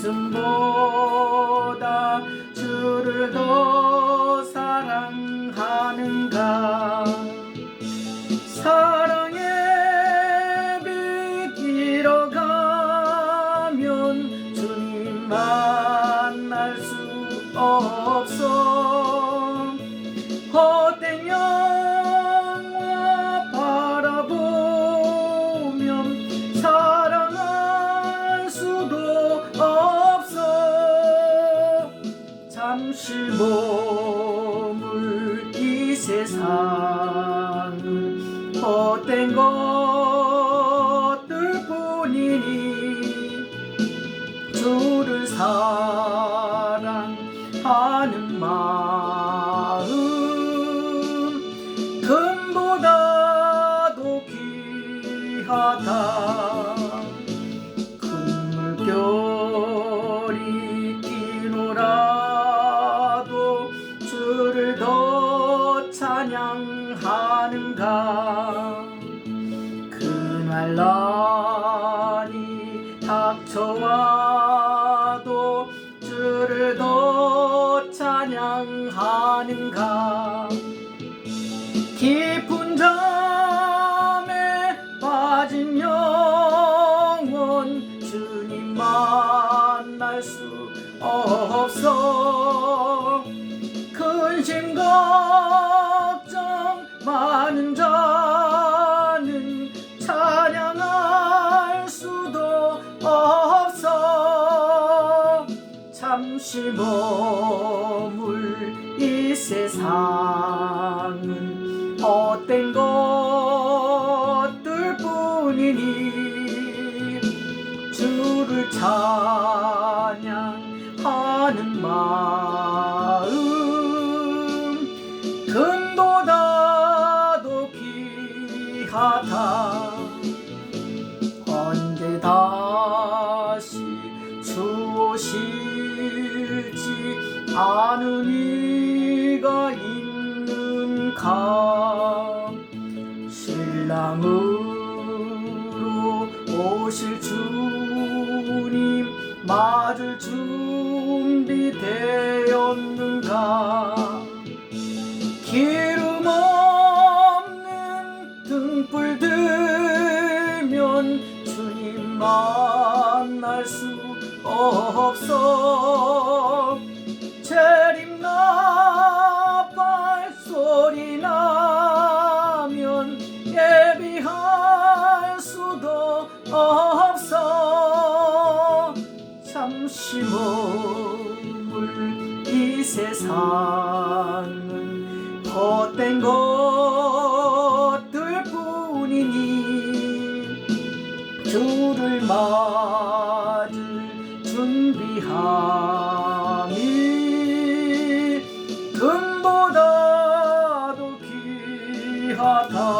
사랑보다 주를 더 사랑하는가? 사랑의 빛 잃어가면 주님 만날 수 없어 잠시 머물 이 세상은 헛된 것들 뿐이니 주를 사랑하는 마음 찬양하는가? 그날 날이 닥쳐와도 주를 더 찬양하는가? 깊은 잠에 빠진 영혼 주님 만날 수 없어. 근심 걱 잠시 머물 이 세상은 헛된 것들 뿐이니? 주를 찬양하는 마음 금보다도 귀하다 아는 이가 있는가 신랑으로 오실 주님 맞을 준비되었는가? 기름 없는 등불 들면 주님 만날 수 없어 소리 나면 예비할 수도 없어. 잠시 머물 이 세상은 헛된 것들 뿐이니 주를 맞을 준비하 God love.